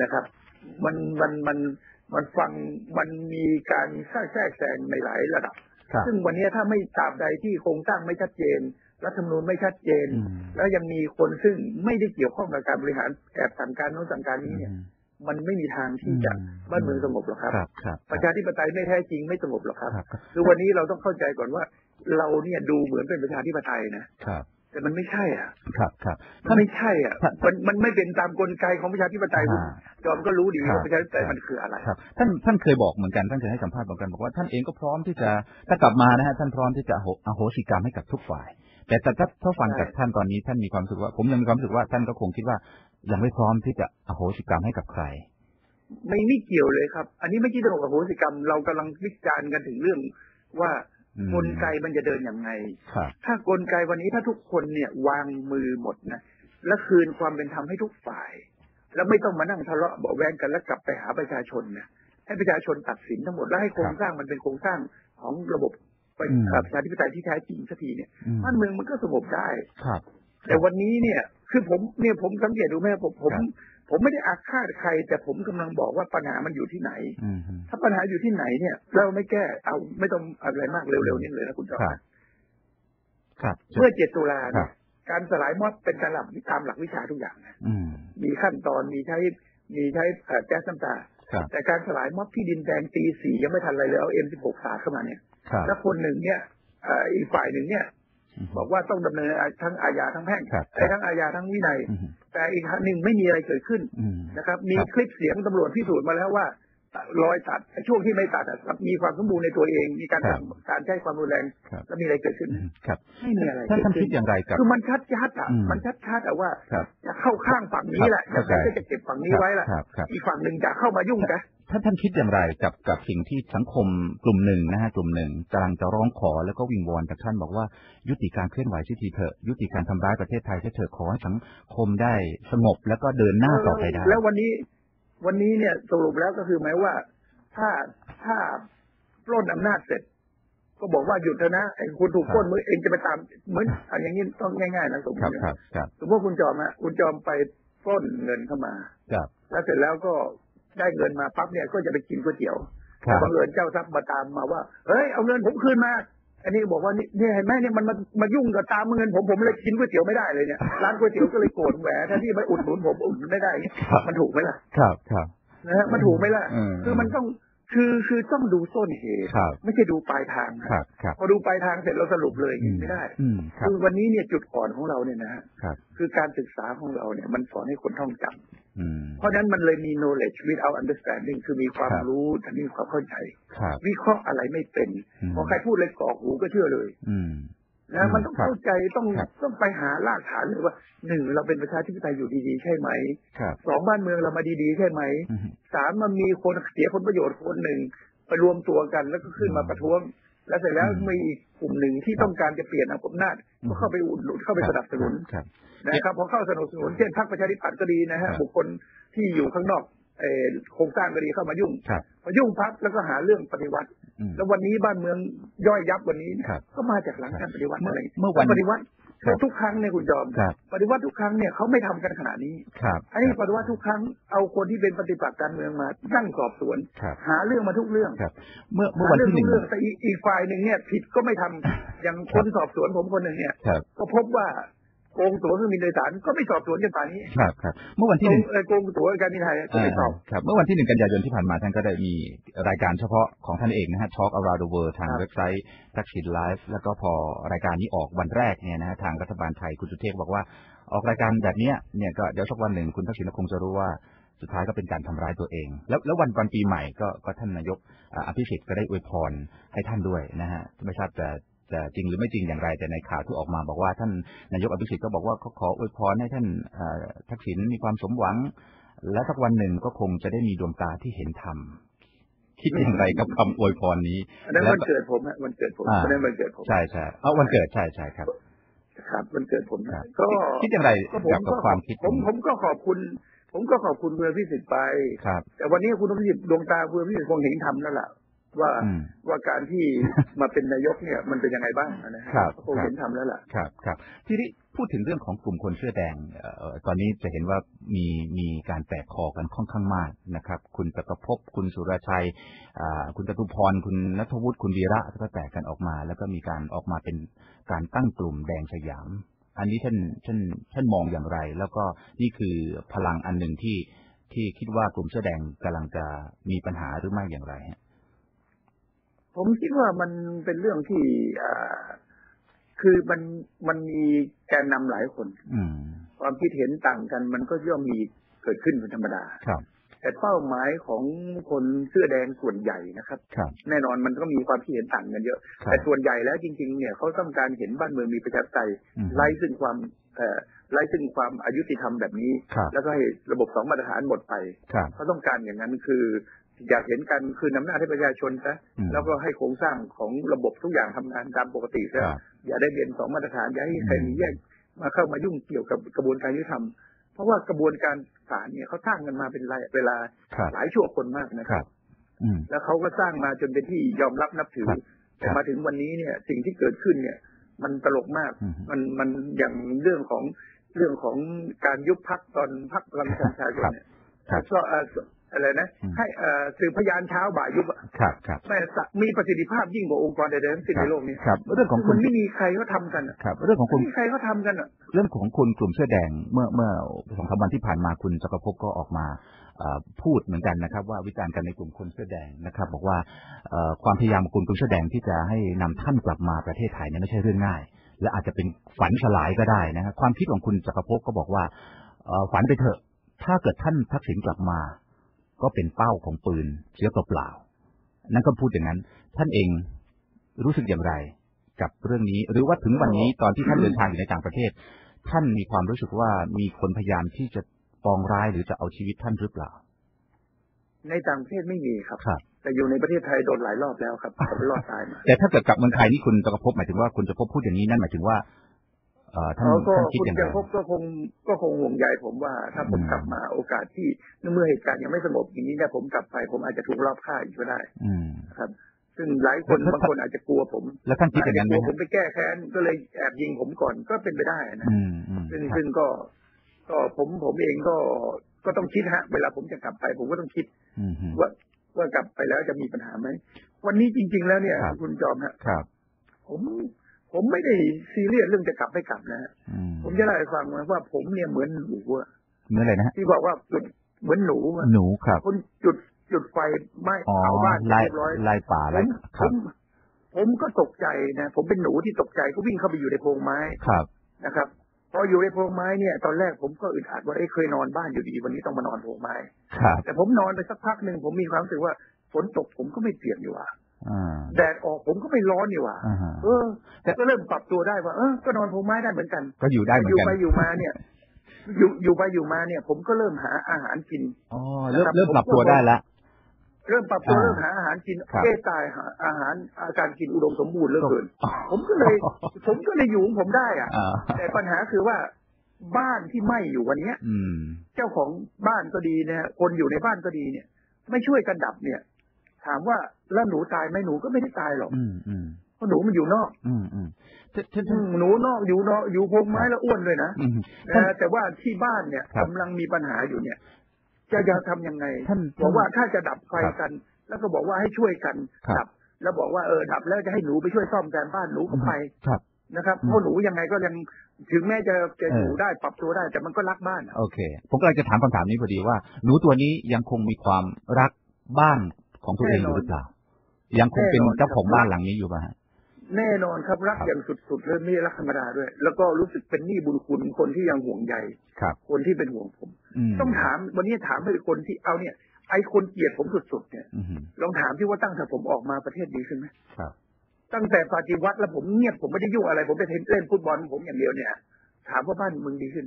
นะครับ มันมันมันมันฟังมันมีการแทรกแทรกแซงในหลายระดับครับซึ่งวันนี้ถ้าไม่ตราบใดที่โครงสร้างไม่ชัดเจน รัฐธรรมนูญไม่ชัดเจนอืมแล้วยังมีคนซึ่งไม่ได้เกี่ยวข้องกับการบริหารแอบสั่งการโน้นสั่งการนี้เนี่ย มันไม่มีทางที่จะอืมบ้านเมืองสงบหรอกครับครับครับ ประชาธิปไตยไม่แท้จริงไม่สงบหรอกครับครับ คือวันนี้เราต้องเข้าใจก่อนว่า เราเนี่ยดูเหมือนเป็นประชาธิปไตยนะครับ แต่มันไม่ใช่อะ ครับครับมันไม่ใช่อะท่านมันมันไม่เป็นตามกลไกของประชาธิปไตยคุณอ่าจอมก็รู้ดีครับว่าประชาธิปไตยมันคืออะไร ครับ ท่านท่านเคยบอกเหมือนกัน ท่านเคยให้สัมภาษณ์เหมือนกันบอกว่าท่านเองก็พร้อมที่จะถ้ากลับมานะฮะท่านพร้อมที่จะอโหอโหสิกรรมให้กับทุกฝ่าย แต่แต่ถ้าถ้าฟังใช่จากท่านตอนนี้ท่านมีความรู้สึกว่า ผมยังมีความรู้สึกว่าท่านก็คงคิดว่ายังไม่พร้อมที่จะอโหสิกรรมให้กับใครไม่ไม่เกี่ยวเลยครับ อันนี้ไม่ใช่เรื่องของอโหสิกรรม เรากำลังวิจารณ์กันถึงเรื่องว่าอืม กลไกมันจะเดินอย่างไงครับถ้ากลไกวันนี้ถ้าทุกคนเนี่ยวางมือหมดนะ และคืนความเป็นธรรมให้ทุกฝ่าย แล้วไม่ต้องมานั่งทะเลาะเบาะแวงกันแล้วกลับไปหาประชาชนนะให้ประชาชนตัดสินทั้งหมดแล้วให้โครงสร้างมันเป็นโครงสร้างของระบบประอืมเอ่อประชาธิปไตยที่แท้จริงสักทีเนี่ยอืมบ้านเมืองมันก็สงบได้ครับ แต่วันนี้เนี่ย คือผมเนี่ยผมสังเกตดูไหมผมผมครับ ผมไม่ได้อาฆาตใคร แต่ผมกำลังบอกว่าปัญหามันอยู่ที่ไหนอืมฮึถ้าปัญหาอยู่ที่ไหนเนี่ย เราไม่แก้เอาไม่ต้องอะไรมากเร็วๆนี้เลยนะคุณจอมครับครับเมื่อเจ็ดตุลาครัเนี่ยบการสลายม็อบเป็นการหลักตามหลักวิชาทุกอย่างนะอืมมีขั้นตอนมีใช้มีใช้เอ่อแก๊สน้ำตาครับแต่การสลายม็อบที่ดินแดงตีสี่ยังไม่ทันอะไรเลยเอาเอ็มสิบหกสาดเข้ามาเนี่ยครับแล้วคนหนึ่งเนี่ยเอ่ออีกฝ่ายหนึ่งเนี่ยอืมบอกว่าต้องดำเนินทั้งอาญาทั้งแพ่งครับแต่ทั้งอาญาทั้งวินัยอืมฮึ แต่อีกครั้งหนึ่งไม่มีอะไรเกิดขึ้นอืมนะครับ มีครับคลิปเสียงตำรวจพิสูจน์มาแล้วว่า รอยตัดไอ้ช่วงที่ไม่ตัดอะมีความสมบูรณ์ในตัวเอง มีการครับทำการใช้ความรุนแรงครับแล้วมีอะไรเกิดขึ้นอืมครับไม่มีอะไรท่านเกิท่านดคิขึ้ดอย่างไรกับคือมันชัดชัดๆอะอืมมันชัดชัดๆอะว่าครับจะเข้าข้างฝั่งนี้แหละครับยังไงเข้าใจก็จะเก็บฝั่งนี้ไว้ละครับครับอีกฝั่งหนึ่งจะเข้ามายุ่งกันท่านท่านคิดอย่างไรกับกับสิ่งที่สังคมกลุ่มหนึ่งนะฮะกลุ่มหนึ่งกำลังจะร้องขอแล้วก็วิงวอนจากท่านบอกว่า ยุติการเคลื่อนไหวสิทีเถอะยุติการทำร้ายประเทศไทยเถอะขอให้สังคมได้สงบแล้วก็เดินหน้าต่อไปได้ แล้ววันนี้ วันนี้เนี่ยสรุปแล้วก็คือหมายว่า ถ้าถ้าปล้นอำนาจเสร็จ ก็บอกว่าหยุดเถอะนะไอ้คุณถูกปล้นมือเองจะไปตามเหมือนอันอย่างนี้ต้องง่ายๆนะสมมครับติครับครับสมมติคุณจอมอะคุณจอมไปปล้นเงินเข้ามาครับแล้วเสร็จแล้วก็ได้เงินมาปั๊บเนี่ยก็จะไปกินก๋วยเตี๋ยวครัแต่บบังเอิญเจ้าทรัพย์มาตามมาว่าเฮ้ยเอาเงินผมคืนมา อันนี้บอกว่านี่เนี่ยเห็นไหมเนี่ยมันมามายุ่งกับตามเงินผมผมเลยกินก๋วยเตี๋ยวไม่ได้เลยเนี่ยร้านก๋วยเตี๋ยวก็เลยโกรธแหวแทนที่มาอุดหนุนผมอุดหนุนไม่ได้ครับมันถูกไหมล่ะครับครับนะฮะมันถูกไหมล่ะอืมคือมันต้องคือคือต้องดูต้นเหตุครับไม่ใช่ดูปลายทางนะครับครับพอดูปลายทางเสร็จเราสรุปเลยอย่างนี้ไม่ได้อืมครับคือวันนี้เนี่ยจุดอ่อนของเราเนี่ยนะฮะครับคือการศึกษาของเราเนี่ยมันสอนให้คนท่องจำอืม เพราะฉะนั้นมันเลยมี knowledge without understanding คือมีความครับรู้แต่ไม่มีความเข้าใจครับวิเคราะห์อะไรไม่เป็นอืมพอใครพูดเลยกรอกหูก็เชื่อเลยอืมนะอืมมันต้องครับเข้าใจต้องครับต้องไปหารากฐานเลยว่าหนึ่งเราเป็นประชาธิปไตยอยู่ดีๆ ใช่ไหมครับสองบ้านเมืองเรามาดีๆ ใช่ไหมอืมสามมันมีคนเสียผลประโยชน์คนหนึ่งไปรวมตัวกันแล้วก็ขึ้นมาประท้วง แล้วเสร็จแล้วอืมมีอีกกลุ่มหนึ่งที่ต้องการจะเปลี่ยนอำนาจอืมก็เข้าไปอุดหนุนเข้าไปสนับสนุนครับนะครับพอเข้าสนับสนุนเช่นพรรคประชาธิปัตย์ก็ดีนะครัฮะบบุคคลที่อยู่ข้างนอกเอ่อโครงสร้างก็ดีเข้ามายุ่งครับมายุ่งพักแล้วก็หาเรื่องปฏิวัติอืมแล้ววันนี้บ้านเมืองย่อยยับวันนี้เนี่ยครับก็มาจากหลังการปฏิวัติเมื่ออะไรเมื่อวันปฏิวัติ ครับทุกครั้งเนี่ยคุณจอมครับปฏิวัติทุกครั้งเนี่ยเขาไม่ทำกันขนาดนี้ครับอันนี้ปฏิวัติทุกครั้งเอาคนที่เป็นปฏิปักษ์การเมืองมานั่งสอบสวนครับหาเรื่องมาทุกเรื่องครับเมื่อเมื่อหาวันเรื่องที่หทุนึ่งกเรื่องแต่อีกอีกฝ่ายหนึ่งเนี่ยผิดก็ไม่ทำอย่างคนสอบสวนผมคนหนึ่งเนี่ยครับก็พบว่า โกงตั๋วเครื่องบินโดยสารก็ไม่สอบสวนกันป่านนี้ครับครับเมื่อวันที่โกหงนึ่งเอ่อโกงตั๋วการบินไทยก็ไม่สอบครับเมื่อวันที่หนึ่งกันยายนที่ผ่านมาท่านก็ได้มีรายการเฉพาะของท่านเองนะฮะ Talk Around the World ทางครับเว็บไซต์ทักษิณไลฟ์แล้วก็พอรายการนี้ออกวันแรกเนี่ยนะฮะทางรัฐบาลไทยคุณสุเทพบอกว่า ออกรายการแบบเนี้ยเนี่ยก็เดี๋ยวสักวันหนึ่งคุณทักษิณคงจะรู้ว่าสุดท้ายก็เป็นการทำร้ายตัวเอง แล้วแล้ววันวันปีใหม่ก็ก็ท่านนายกอ่าอภิสิทธิ์ก็ได้อวยพรให้ท่านด้วยนะฮะไม่ทราบจะ จะจริงหรือไม่จริงอย่างไร แต่ในข่าวที่ออกมาบอกว่าท่านนายกอภิสิทธิ์ก็บอกว่าเขาขออวยพรให้ท่านอ่าทักษิณมีความสมหวัง และสักวันหนึ่งก็คงจะได้มีดวงตาที่เห็นธรรมคิดอย่างไรกับคำอวยพรนี้อันนั้นแล้ววันเกิดผมฮะวันเกิดผมอ่าอันนั้นวันเกิดผมใช่ใช่เอาวันเกิดใช่ใช่ครับ ครับวันเกิดผมครันะบก็คิดอย่างไรก็ผมกับกับก็ความคิดผมผมก็ขอบคุณ ผมก็ขอบคุณเพื่อพิสิทธิ์ไปครับแต่วันนี้คุณพิสิทธิ์ดวงตาเพื่อพิสิทธิ์คงเห็นธรรมแล้วล่ะ ว่าอืมว่าการที่มาเป็นนายกเนี่ยมันเป็นยังไงบ้างนะฮะครับก็คงเห็นทำแล้วล่ะครับครับ ทีนี้พูดถึงเรื่องของกลุ่มคนเสื้อแดงเอ่อตอนนี้จะเห็นว่ามีมีการแตกคอกันค่อนข้างมากนะครับ คุณจักรภพคุณสุรชัยอ่าคุณจตุพร คุณนัทวุฒิคุณวีระก็แตกกันออกมา แล้วก็มีการออกมาเป็นการตั้งกลุ่มแดงสยาม อันนี้ท่านท่านท่านมองอย่างไร แล้วก็นี่คือพลังอันหนึ่งที่ที่คิดว่ากลุ่มเสื้อแดงกำลังจะมีปัญหาหรือไม่อย่างไรฮะ ผมคิดว่ามันเป็นเรื่องที่อ่าคือมันมันมีแกนนำหลายคนอืมความคิดเห็นต่างกัน มันก็ย่อมมีเกิดขึ้นเป็นธรรมดาครับ แต่เป้าหมายของคนเสื้อแดงส่วนใหญ่นะครับครับแน่นอนมันก็มีความคิดเห็นต่างกันเยอะครับแต่ส่วนใหญ่แล้วจริง ๆ เนี่ยเขาต้องการเห็นบ้านเมืองมีประชาธิปไตยอืมไร้ซึ่งความเอ่อไร้ซึ่งความอายุติธรรมแบบนี้ครับแล้วก็ให้ระบบสองมาตรฐานหมดไปครับเขาต้องการอย่างนั้นคือ อยากเห็นการคืนอำนาจให้ประชาชนซะอืมแล้วก็ให้โครงสร้างของระบบทุกอย่างทำงานตามปกติคซะรับอย่าได้เรียนสองมาตรฐานอย่าให้ใครอืมมีแยกมาเข้ามายุ่งเกี่ยวกับกระบวนการยุติธรรม เพราะว่ากระบวนการศาลเนี่ยเขาสร้างกันมาเป็นเวลาครับหลายชั่วคนมากนะคครัรับบอืมแล้วเขาก็สร้างมาจนเป็นที่ยอมรับนับถือครับแต่ครับมาถึงวันนี้เนี่ยสิ่งที่เกิดขึ้นเนี่ย มันตลกมากอืมมันมันอย่างเรื่องของเรื่องของการยุบพักตอนพักพลังประชาชนเนี่ยครับก็เอ่ออะไรนะอืมให้เอ่อสืบพยานเช้าบ่ายยุบอะครับครับแม่สะมีประสิทธิภาพยิ่งกว่าองค์กรใดๆทั้งสิ้นในโลกนี้ครับเรื่องของคุมัณนไม่มีใครเขาทำกันอะครับ เรื่องของไม่คุณมีใครเขาทำกันอะเรื่องของคุณกลุ่มเสื้อแดงเมื่อเมื่อสองสามวันที่ผ่านมาคุณจักรภพก็ออกมาเอ่อพูดเหมือนกันนะครับ ว่าวิจารณ์กันในกลุ่มคนเสื้อแดงนะครับ บอกว่าเอ่อความพยายามของคุณกลุ่มเสื้อแดงที่จะให้นำท่านกลับมาประเทศไทยเนี่ยไม่ใช่เรื่องง่าย และอาจจะเป็นฝันสลายก็ได้นะครับความคิดของคุณจักรภพก็บอกว่าเอ่อฝันไปเถอะ ถ้าเกิดท่านทักษิณกลับมา ก็เป็นเป้าของปืนเชื้อเปล่าๆนั่นก็พูดอย่างนั้น ท่านเองรู้สึกอย่างไร กับเรื่องนี้ หรือว่าถึงวันนี้ตอนที่ท่านเดินทางอยู่ในต่างประเทศ ท่านมีความรู้สึกว่ามีคนพยายามที่จะปองร้ายหรือจะเอาชีวิตท่านหรือเปล่า ในต่างประเทศไม่มีครับครับแต่อยู่ในประเทศไทยโดนหลายรอบแล้วครับผมรอดตายมาแต่ถ้าเกิดกลับเมืองไทยนี่คุณจะพบหมายถึงว่าคุณจะพบพูดอย่างนี้นั่นหมายถึงว่าเอ่อ ท่านเขาก็ท่านคิดคุณอย่างไรจะพบก็คงก็คงห่วงใยผมว่า ถ้าผมอืมกลับมาโอกาสที่เมื่อเหตุการณ์ยังไม่สงบอย่างนี้เนี่ยผมกลับไป ผมอาจจะถูกรอบฆ่าอีกก็ได้อืมนะครับ ซึ่งหลายคนแล้วบางคนอาจจะกลัวผม แล้วท่านคิดอย่างนั้นไหมจจะกลัวผฮะมไปแก้แค้นก็เลยแอบยิงผมก่อนก็เป็นไปได้นะอืมอืมซึ่งครับซึ่งก็ก็ผมผมเองก็ก็ต้องคิดฮะ เวลาผมจะกลับไป ผมก็ต้องคิดอืมอืมว่าว่ากลับไปแล้วจะมีปัญหาไหมวันนี้จริง ๆ แล้วเนี่ยครับคุณจอมฮะครับผม ผมไม่ได้ซีเรียสเรื่องจะกลับไม่กลับนะฮะอืมผมจะเล่าให้ฟังว่าผมเนี่ยเหมือนหนูอะเมื่ออะไรนะฮะที่บอกว่าจุดเหมือนหนูอะหนูครับคนจุดจุดไฟไหม้อ๋อเผาบ้านไล่เรียบร้อยไล่ป่าผไล่มคผรับมผมก็ตกใจนะ ผมเป็นหนูที่ตกใจก็วิ่งเข้าไปอยู่ในโพรงไม้ครับนะครับพออยู่ในโพรงไม้เนี่ย ตอนแรกผมก็อึดอัดว่าเอ้ยเคยนอนบ้านอยู่ดี วันนี้ต้องมานอนโพรงไม้ครับแต่ผมนอนไปสักพักหนึ่งผมมีความรู้สึกว่าฝนตกผมก็ไม่เปียกอยู่ว่ะอ่า แดดออกผมก็ไม่ร้อนอยู่ว่ะอ่าฮะเออแต่ก็เริ่มปรับตัวได้ว่าเออก็นอนโพรงไม้ได้เหมือนกัน ก็อยู่ได้เหมืออยู่นกันไปอยู่มาเนี่ย อยู่อยู่ไปอยู่มาเนี่ย ผมก็เริ่มหาอาหารกินอ๋อเริ่มนะครับเริ่มปรับตัวได้แล้วเริ่มปรับตัวอ่าเริ่มหาอาหารกินครับเอ้ตายหาอาหารอาการกินอุดมสมบูรณ์เหลือเกินผมก็เลย ผมก็เลยอยู่ของผมได้อะอ่าแต่ปัญหาคือว่าบ้านที่ไหม้อยู่วันเนี้ย อืม เจ้าของบ้านก็ดีเนี่ยคนอยู่ในบ้านก็ดีเนี่ย ไม่ช่วยกันดับเนี่ย ถามว่าแล้วหนูตายไหมหนูก็ไม่ได้ตายหรอกอืมอืมเพราะหนูมันอยู่นอก อืมอืมท่านท่านอืมหนูนอกอยู่นอกอยู่โพรงไม้แล้วอ้วนเลยนะอืมท่านนะแต่ว่าที่บ้านเนี่ยครับกำลังมีปัญหาอยู่เนี่ย จะจะทำยังไงท่านบอกว่าถ้าจะดับไฟครับกัน แล้วก็บอกว่าให้ช่วยกันครับดับ แล้วบอกว่าเออดับแล้วจะให้หนูไปช่วยซ่อมแซมบ้านหนูก็ไปครับนะครับอืมเพราะหนูยังไงก็ยังถึงแม้จะจะเออออยู่ได้ปรับตัวได้ แต่มันก็รักบ้านอะโอเค ผมกำลังจะถามคำถามนี้พอดีว่า หนูตัวนี้ยังคงมีความรักบ้าน ของตัวเองอยู่หรือเปล่า ยังคงเป็นเจ้าของบ้านหลังนี้อยู่ป่ะฮะแน่นอนครับรักครับอย่างสุดๆเลยไม่ใช่รักธรรมดาด้วย แล้วก็รู้สึกเป็นหนี้บุญคุณคนที่ยังห่วงใยครับคนที่เป็นห่วงผมมต้องถามวันนี้ถามไปคนที่เอาเนี่ย ไอ้คนเกลียดผมสุดๆเนี่ยอืมลองถามที่ว่าตั้งแต่ผมออกมาประเทศดีขึ้นไหมครับตั้งแต่ปฏิวัติแล้วผมเงียบผมไม่ได้ยุ่งอะไร ผมไปเล่นฟุตบอลผมอย่างเดียวเนี่ย ถามว่าบ้านเมึงดีขึ้น